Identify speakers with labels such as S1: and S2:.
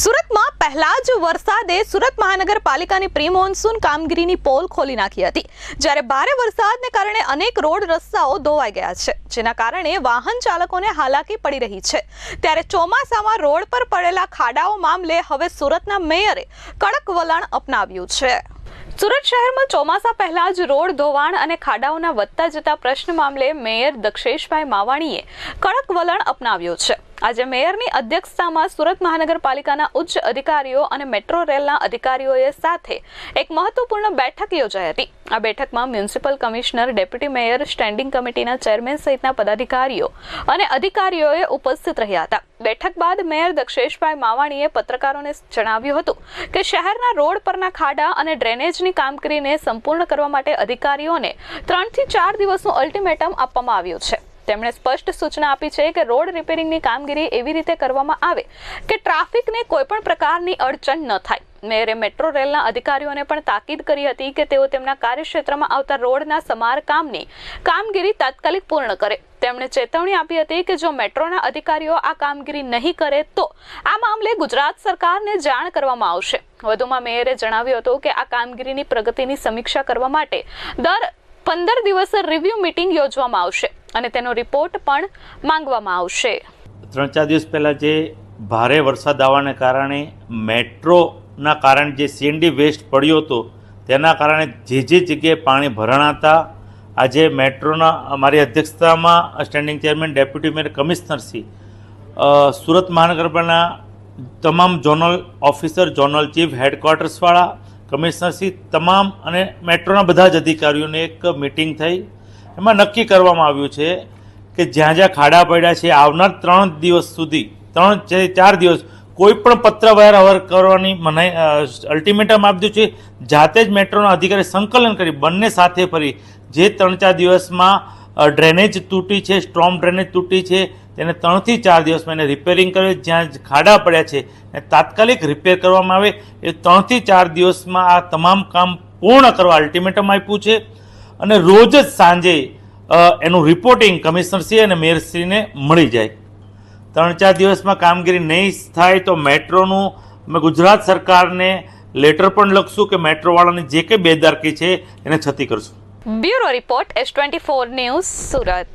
S1: સુરતમાં પહેલા જ વરસાદે સુરત મહાનગરપાલિકાની પ્રી મોન્સૂન કામગીરીની પોલ ખોલી નાખી હતી. જ્યારે ભારે વરસાદને કારણે અનેક રોડ રસ્તાઓ ધોવાઈ ગયા છે, જેના કારણે વાહન ચાલકોને હાલાકી પડી રહી છે. ત્યારે ચોમાસામાં રોડ પર પડેલા ખાડાઓ મામલે હવે સુરતના મેયરે કડક વલણ અપનાવ્યું છે. સુરત શહેરમાં ચોમાસા પહેલા જ રોડ ધોવાણ અને ખાડાઓના વધતા જતા પ્રશ્ન મામલે મેયર દક્ષેશભાઈ માવાણીએ કડક વલણ અપનાવ્યું છે. આજે મેયરની અધ્યક્ષતામાં સુરત મહાનગરપાલિકાના ઉચ્ચ અધિકારીઓ અને મેટ્રો રેલના અધિકારીઓએ સાથે એક મહત્વપૂર્ણ બેઠક યોજાઈ હતી. આ બેઠકમાં municipal commissioner, deputy mayor, standing કમિટીના ચેરમેન સહિતના પદાધિકારીઓ અને અધિકારીઓએ ઉપસ્થિત રહ્યા હતા. બેઠક બાદ મેયર દક્ષેશભાઈ માવાણીએ પત્રકારોને જણાવ્યું હતું કે શહેરના રોડ પરના ખાડા અને ડ્રેનેજની કામગીરીને સંપૂર્ણ કરવા માટે અધિકારીઓને ત્રણથી ચાર દિવસનું અલ્ટિમેટમ આપવામાં આવ્યું છે. તેમણે સ્પષ્ટ સૂચના આપી છે કે રોડ રિપેરિંગની કામગીરી એવી રીતે કરવામાં આવે કે ટ્રાફિકને કોઈ પણ પ્રકારની અડચણ ન થાય. મેયરે મેટ્રો રેલના અધિકારીઓને પણ તાકીદ કરી હતી કે તેઓ તેમના કાર્યક્ષેત્રમાં આવતા રોડના સમારકામની કામગીરી તાત્કાલિક પૂર્ણ કરે. તેમણે ચેતવણી આપી હતી કે જો મેટ્રોના અધિકારીઓ આ કામગીરી નહીં કરે તો આ મામલે ગુજરાત સરકારને જાણ કરવામાં આવશે. વધુમાં મેયરે જણાવ્યું હતું કે આ કામગીરીની પ્રગતિની સમીક્ષા કરવા માટે દર પંદર દિવસ રિવ્યુ મિટિંગ યોજવામાં આવશે. અને તેનો રિપોર્ટ પણ માંગવામાં આવશે.
S2: ત્રણ ચાર દિવસ પહેલાં જે ભારે વરસાદ આવવાને કારણે મેટ્રોના કારણે જે સીએનડી વેસ્ટ પડ્યો હતો, તેના કારણે જે જે જગ્યાએ પાણી ભરાણાતા, આજે મેટ્રોના અમારી અધ્યક્ષતામાં સ્ટેન્ડિંગ ચેરમેન ડેપ્યુટી મેયર કમિશનરશ્રી સુરત મહાનગરપાલિકાના તમામ ઝોનલ ઓફિસર ઝોનલ ચીફ હેડક્વાર્ટર્સવાળા કમિશનરશ્રી તમામ અને મેટ્રોના બધા જ અધિકારીઓની એક મિટિંગ થઈ. એમાં નક્કી કરવામાં આવ્યું છે કે જ્યાં જ્યાં ખાડા પડ્યા છે, આવનાર ત્રણ દિવસ સુધી, ત્રણ ચાર દિવસ કોઈ પણ પત્ર અવર કરવાની મનાઈ અલ્ટિમેટમ આપ્યું છે. જાતે જ મેટ્રોના અધિકારી સંકલન કરી, બંને સાથે ફરી, જે ત્રણ ચાર દિવસમાં ડ્રેનેજ તૂટી છે, સ્ટ્રોમ ડ્રેનેજ તૂટી છે, તેને ત્રણથી ચાર દિવસમાં એને રિપેરિંગ કરે જ્યાં ખાડા પડ્યા છે એ તાત્કાલિક રિપેર કરવામાં આવે. એ ત્રણથી ચાર દિવસમાં આ તમામ કામ પૂર્ણ કરવા અલ્ટિમેટમ આપ્યું છે. અને રોજ જ સાંજે એનું રિપોર્ટિંગ કમિશનરશ્રી અને મેયરશ્રીને મળી જાય. ત્રણ ચાર દિવસમાં કામગીરી નહીં થાય તો મેટ્રોનું, અમે ગુજરાત સરકારને લેટર પણ લખશું કે મેટ્રોવાળાની જે કંઈ બેદારકી છે એને છતી કરશું.
S1: Bureau report S twenty four news Surat.